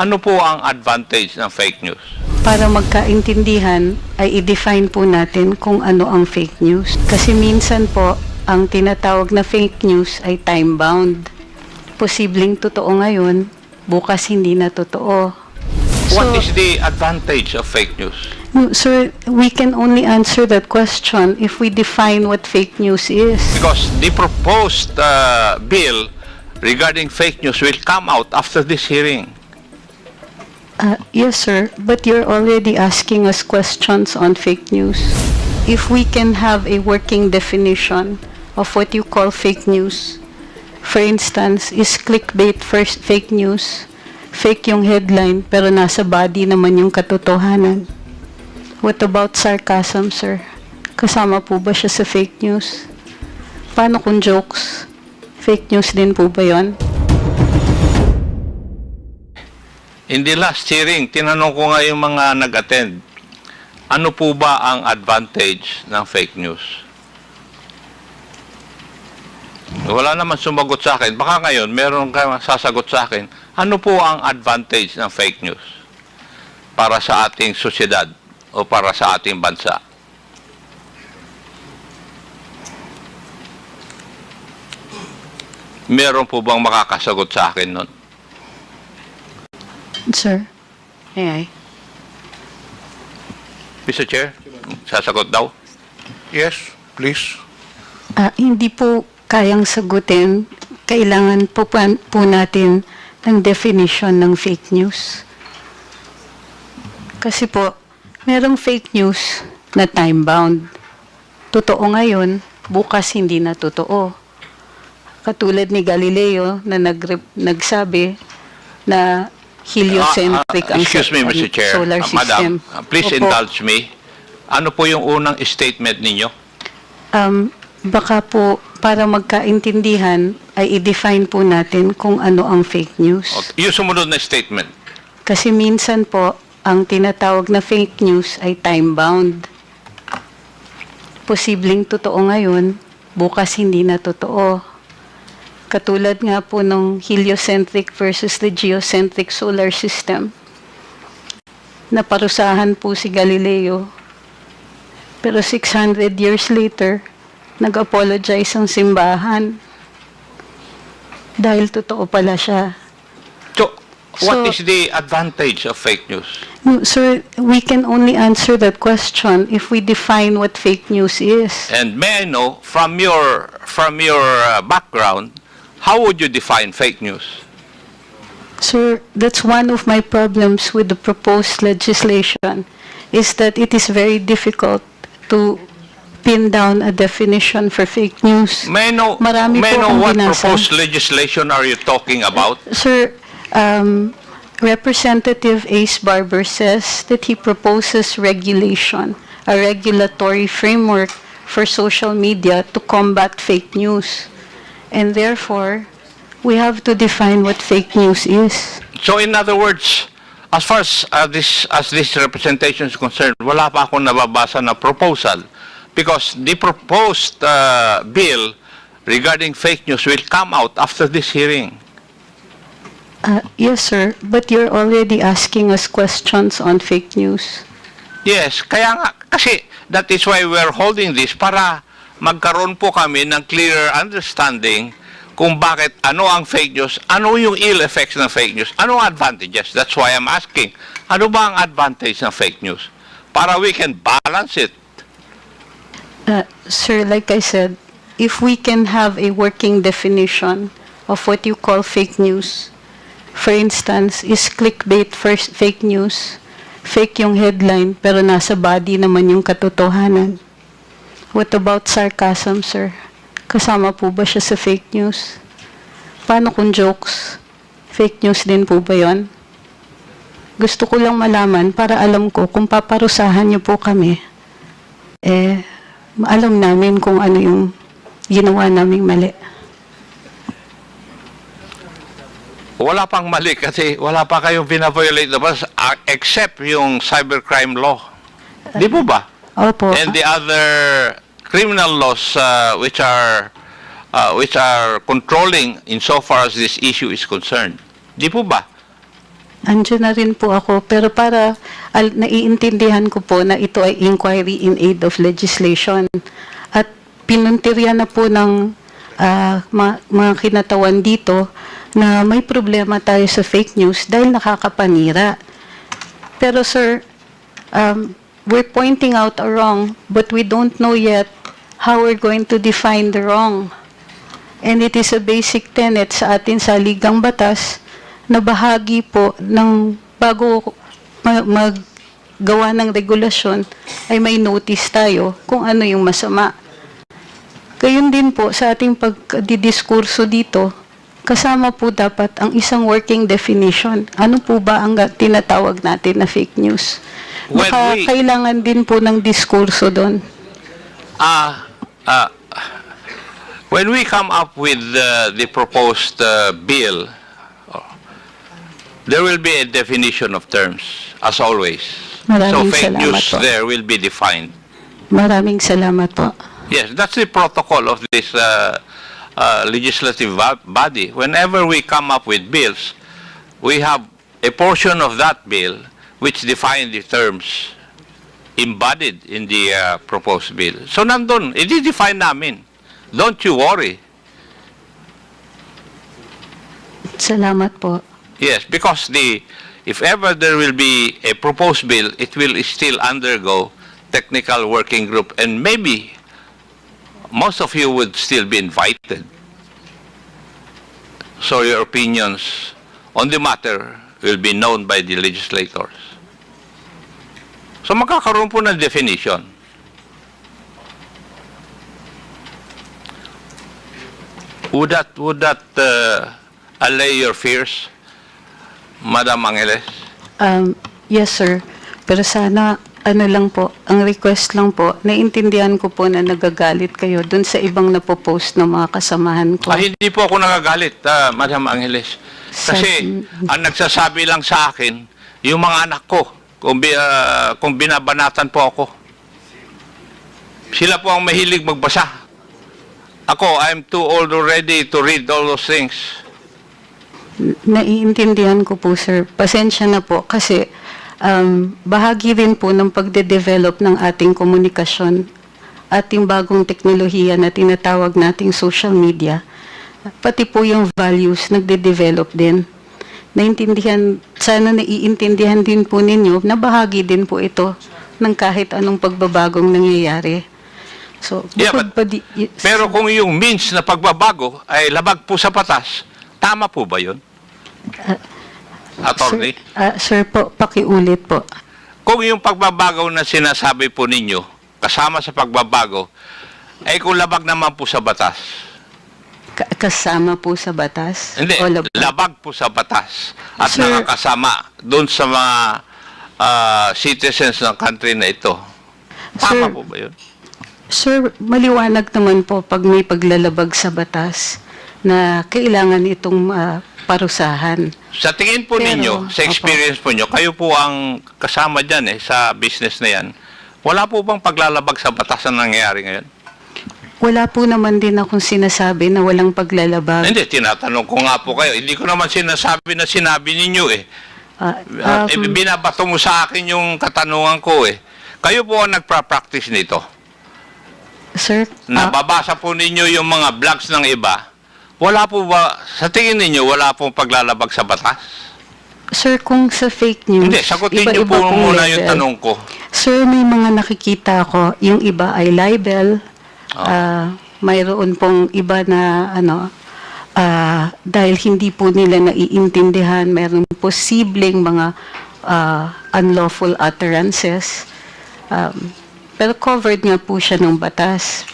Ano po ang advantage ng fake news? Para magkaintindihan ay i-define po natin kung ano ang fake news. Kasi minsan po, ang tinatawag na fake news ay time-bound. Posibleng totoo ngayon, bukas hindi na totoo. What So- is the advantage of fake news? No, sir, we can only answer that question if we define what fake news is. Because the proposed uh, bill regarding fake news will come out after this hearing. Uh, yes, sir, but you're already asking us questions on fake news. If we can have a working definition of what you call fake news, for instance, is clickbait first fake news? Fake yung headline pero nasa body naman yung katotohanan. What about sarcasm, sir? Kasama po ba siya sa fake news? Paano kung jokes? Fake news din po ba yon? In the last hearing, tinanong ko nga yung mga nag-attend, ano po ba ang advantage ng fake news? Wala naman sumagot sa akin. Baka ngayon, meron kayo sasagot sa akin, ano po ang advantage ng fake news para sa ating sosyedad o para sa ating bansa? Meron po bang makakasagot sa akin nun? Sir? Ay, ay. Mr. Chair, sasagot daw. Yes, please. Ah, hindi po kayang sagutin. Kailangan po, pa- po natin ng definition ng fake news. Kasi po, merong fake news na time-bound. Totoo ngayon, bukas hindi na totoo. Katulad ni Galileo na nag nagsabi na heliocentric Ah, ah, ang excuse me, Mr. Chair. solar Ah, system. Madam, ah, please Opo. indulge me. Ano po yung unang statement ninyo? Um, baka po para magkaintindihan ay i-define po natin kung ano ang fake news. Okay. Yung sumunod na statement. Kasi minsan po, ang tinatawag na fake news ay time-bound. Posibleng totoo ngayon, bukas hindi na totoo. Katulad nga po ng heliocentric versus the geocentric solar system. Naparusahan po si Galileo. Pero 600 years later, nag-apologize ang simbahan. Dahil totoo pala siya. So, what So- is the advantage of fake news? No, sir, we can only answer that question if we define what fake news is. And may I know, from your, from your uh, background, how would you define fake news? Sir, that's one of my problems with the proposed legislation, is that it is very difficult to pin down a definition for fake news. May I know, Marami may I po know what binasa. proposed legislation are you talking about? Sir, um, Representative Ace Barber says that he proposes regulation, a regulatory framework for social media to combat fake news. And therefore, we have to define what fake news is. So in other words, as far as uh, this as this representation is concerned, wala pa akong nababasa na proposal because the proposed uh, bill regarding fake news will come out after this hearing. Uh, yes, sir, but you're already asking us questions on fake news. Yes, kaya nga kasi that is why we're holding this para magkaroon po kami ng clearer understanding kung bakit ano ang fake news, ano yung ill effects ng fake news, ano ang advantages. That's why I'm asking, ano ba ang advantage ng fake news? Para we can balance it. Uh, sir, like I said, if we can have a working definition of what you call fake news, for instance, is clickbait first fake news, fake yung headline pero nasa body naman yung katotohanan. What about sarcasm, sir? Kasama po ba siya sa fake news? Paano kung jokes? Fake news din po ba yon? Gusto ko lang malaman para alam ko kung paparusahan niyo po kami eh, alam namin kung ano yung ginawa naming mali. Wala pang mali kasi wala pa kayong binaviolate na ba uh, except yung cybercrime law. Di po ba? Opo. and the other criminal laws uh, which are uh, which are controlling insofar as this issue is concerned. Di po ba? Andiyan na rin po ako, pero para al, naiintindihan ko po na ito ay inquiry in aid of legislation. At pinuntirya na po ng ah, ma- mga kinatawan dito na may problema tayo sa fake news dahil nakakapanira. Pero sir, um, we're pointing out a wrong, but we don't know yet how we're going to define the wrong. And it is a basic tenet sa atin sa Ligang Batas na bahagi po ng bago ma- maggawa ng regulasyon ay may notice tayo kung ano yung masama. Gayun din po sa ating pagdidiskurso dito, kasama po dapat ang isang working definition. Ano po ba ang tinatawag natin na fake news? When Baka we- kailangan din po ng diskurso doon. Ah, ah, when we come up with uh, the proposed uh, bill, there will be a definition of terms, as always. Maraming so fake news po. there will be defined. Maraming salamat po. Yes, that's the protocol of this uh, uh, legislative bo- body. Whenever we come up with bills, we have a portion of that bill which define the terms embodied in the uh, proposed bill. So nandun, i-define namin. Don't you worry. Salamat po. Yes, because the if ever there will be a proposed bill, it will still undergo technical working group and maybe most of you would still be invited. So your opinions on the matter will be known by the legislators. So magkakaroon po ng definition. Would that, would that uh, allay your fears, Madam Angeles? Um, yes, sir. Pero sana, ano lang po, ang request lang po, naiintindihan ko po na nagagalit kayo dun sa ibang napopost ng mga kasamahan ko. Ah, hindi po ako nagagalit, ah, Madam Angeles. Kasi ang nagsasabi lang sa akin, yung mga anak ko, kung, bi- ah, kung binabanatan po ako. Sila po ang mahilig magbasa. Ako, I'm too old already to read all those things. Naiintindihan ko po, sir. Pasensya na po kasi um, bahagi rin po ng pagde-develop ng ating komunikasyon at yung bagong teknolohiya na tinatawag nating social media, pati po yung values nagde-develop din. Naintindihan, sana naiintindihan din po ninyo na bahagi din po ito ng kahit anong pagbabagong nangyayari. So, Yeah, but- pa di- Pero kung yung means na pagbabago ay labag po sa patas, tama po ba yun? Attorney? Sir, ah, sir po, pakiulit po. Kung yung pagbabago na sinasabi po ninyo, kasama sa pagbabago, ay kung labag naman po sa batas. Ka- kasama po sa batas? Hindi, labag? po sa batas. At Sir- nakakasama doon sa mga ah, citizens ng country na ito. Tama Sir- po ba yun? Sir, maliwanag naman po pag may paglalabag sa batas na kailangan itong ah, parusahan. Sa tingin po Pero, ninyo, sa opo. experience po nyo, kayo po ang kasama dyan eh, sa business na yan. Wala po bang paglalabag sa batas na nangyayari ngayon? Wala po naman din akong sinasabi na walang paglalabag. Hindi, tinatanong ko nga po kayo. Hindi ko naman sinasabi na sinabi ninyo eh. Ah, Uh, um, binabato mo sa akin yung katanungan ko eh. Kayo po ang nagpa-practice nito. sir, ah, Nababasa po ninyo yung mga blogs ng iba. Wala po ba, sa tingin ninyo, wala pong paglalabag sa batas? sir, kung sa fake news, Hindi, sagutin niyo iba-iba po pong muna yung tanong ko. Sir, may mga nakikita ko, yung iba ay libel, ah, mayroon pong iba na ano, ah, dahil hindi po nila naiintindihan, mayroon posibleng mga ah, unlawful utterances. Um, pero covered nga po siya ng batas.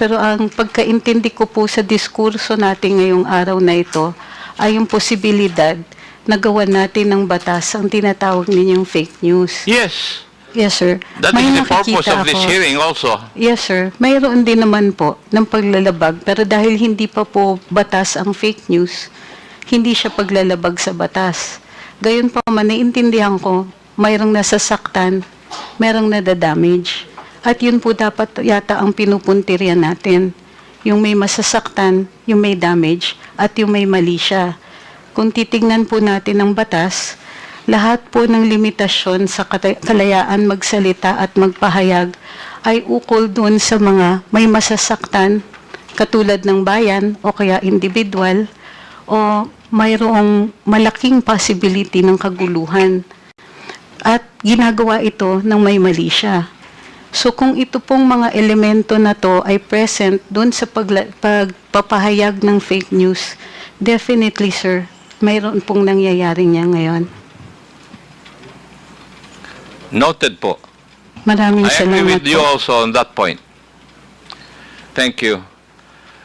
Pero ang pagkaintindi ko po sa diskurso natin ngayong araw na ito ay yung posibilidad na gawan natin ng batas ang tinatawag ninyong fake news. Yes, Yes, sir. that May is the purpose nakikita of this ako. hearing also. Yes, sir. Mayroon din naman po ng paglalabag. Pero dahil hindi pa po batas ang fake news, hindi siya paglalabag sa batas. Gayon pa man, naiintindihan ko, mayroong nasasaktan, mayroong nadadamage. At yun po dapat yata ang pinupuntirya natin. Yung may masasaktan, yung may damage, at yung may mali siya. Kung titingnan po natin ang batas, lahat po ng limitasyon sa kalayaan magsalita at magpahayag ay ukol doon sa mga may masasaktan katulad ng bayan o kaya individual o mayroong malaking possibility ng kaguluhan. At ginagawa ito ng may mali siya. So kung ito pong mga elemento na to ay present doon sa pagpapahayag ng fake news, definitely sir, mayroon pong nangyayari niya ngayon. Noted po. Maraming I agree salamat with you po. also on that point. Thank you.